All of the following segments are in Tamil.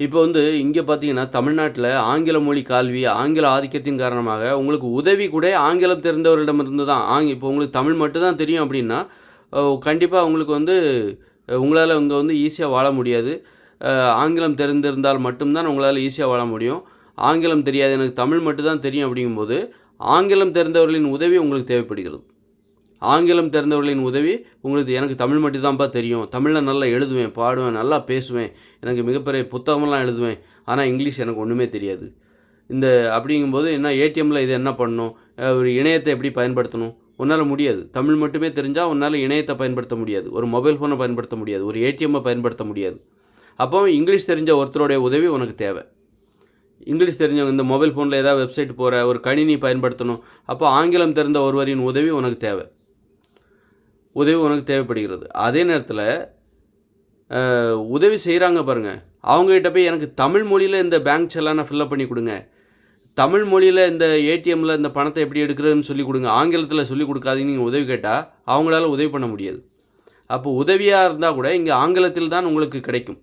இப்போ வந்து இங்கே பார்த்தீங்கன்னா தமிழ்நாட்டில் ஆங்கில மொழி கல்வி ஆங்கில ஆதிக்கத்தின் காரணமாக உங்களுக்கு உதவி கூட ஆங்கிலம் தெரிந்தவர்களிடமிருந்து தான் ஆங் இப்போ உங்களுக்கு தமிழ் மட்டும் தான் தெரியும் அப்படின்னா கண்டிப்பாக உங்களுக்கு வந்து உங்களால் இங்கே வந்து ஈஸியாக வாழ முடியாது. ஆங்கிலம் தெரிந்திருந்தால் மட்டும்தான் உங்களால் ஈஸியாக வாழ முடியும். ஆங்கிலம் தெரியாது எனக்கு தமிழ் மட்டும்தான் தெரியும் அப்படிங்கும்போது ஆங்கிலம் தெரிந்தவர்களின் உதவி உங்களுக்கு தேவைப்படுகிறது. ஆங்கிலம் தெரிந்தவர்களின் உதவி உங்களுக்கு எனக்கு தமிழ் மட்டும்தான்ப்பா தெரியும். தமிழில் நல்லா எழுதுவேன் பாடுவேன் நல்லா பேசுவேன். எனக்கு மிகப்பெரிய புத்தகமெல்லாம் எழுதுவேன். ஆனால் இங்கிலீஷ் எனக்கு ஒன்றுமே தெரியாது. இந்த அப்படிங்கும்போது என்ன ஏடிஎம்மில் இது என்ன பண்ணணும் ஒரு இணையத்தை எப்படி பயன்படுத்தணும்? உன்னால் முடியாது. தமிழ் மட்டுமே தெரிஞ்சால் உன்னால் இணையத்தை பயன்படுத்த முடியாது. ஒரு மொபைல் ஃபோனை பயன்படுத்த முடியாது. ஒரு ஏடிஎம்மை பயன்படுத்த முடியாது. அப்போ இங்கிலீஷ் தெரிஞ்ச ஒருத்தருடைய உதவி உனக்கு தேவை. இங்கிலீஷ் தெரிஞ்சவங்க இந்த மொபைல் ஃபோனில் ஏதாவது வெப்சைட் போகிற ஒரு கணினி பயன்படுத்தணும். அப்போ ஆங்கிலம் தெரிந்த ஒருவரின் உதவி உனக்கு தேவை. உதவி உனக்கு தேவைப்படுகிறது. அதே நேரத்தில் உதவி செய்கிறாங்க பாருங்கள் அவங்ககிட்ட போய் எனக்கு தமிழ் மொழியில் இந்த பேங்க் செல்லான ஃபில்லப் பண்ணி கொடுங்க. தமிழ் மொழியில் இந்த ஏடிஎம்மில் இந்த பணத்தை எப்படி எடுக்கிறதுன்னு சொல்லி கொடுங்க. ஆங்கிலத்தில் சொல்லி கொடுக்காதீங்க நீங்கள் உதவி கேட்டால் அவங்களால உதவி பண்ண முடியாது. அப்போ உதவியாக இருந்தால் கூட இங்கே ஆங்கிலத்தில் தான் உங்களுக்கு கிடைக்கும்.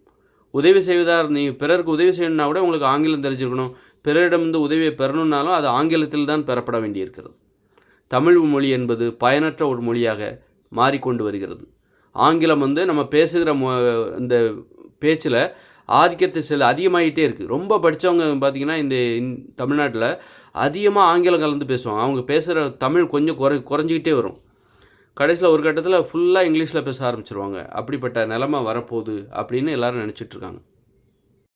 உதவி செய்வதாக நீங்கள் பிறருக்கு உதவி செய்யணும்னா கூட உங்களுக்கு ஆங்கிலம் தெரிஞ்சிருக்கணும். பிறரிடமிருந்து உதவியை பெறணுன்னாலும் அது ஆங்கிலத்தில் தான் பெறப்பட வேண்டியிருக்கிறது. தமிழ் மொழி என்பது பயனற்ற ஒரு மொழியாக மாறிக்கொண்டு வருகிறது. ஆங்கிலம் வந்து நம்ம பேசுகிற மொ இந்த பேச்சில் ஆதிக்கத்தை செல் அதிகமாகிட்டே இருக்குது ரொம்ப படித்தவங்க பார்த்திங்கன்னா இந்த இந்- தமிழ்நாட்டில் அதிகமாக ஆங்கிலம் கலந்து பேசுவாங்க. அவங்க பேசுகிற தமிழ் கொஞ்சம் குறை குறைஞ்சிக்கிட்டே வரும். கடைசியில் ஒரு கட்டத்தில் ஃபுல்லாக இங்கிலீஷில் பேச ஆரம்பிச்சிருவாங்க. அப்படிப்பட்ட நிலமை வரப்போகுது அப்படின்னு எல்லாரும் நினச்சிட்ருக்காங்க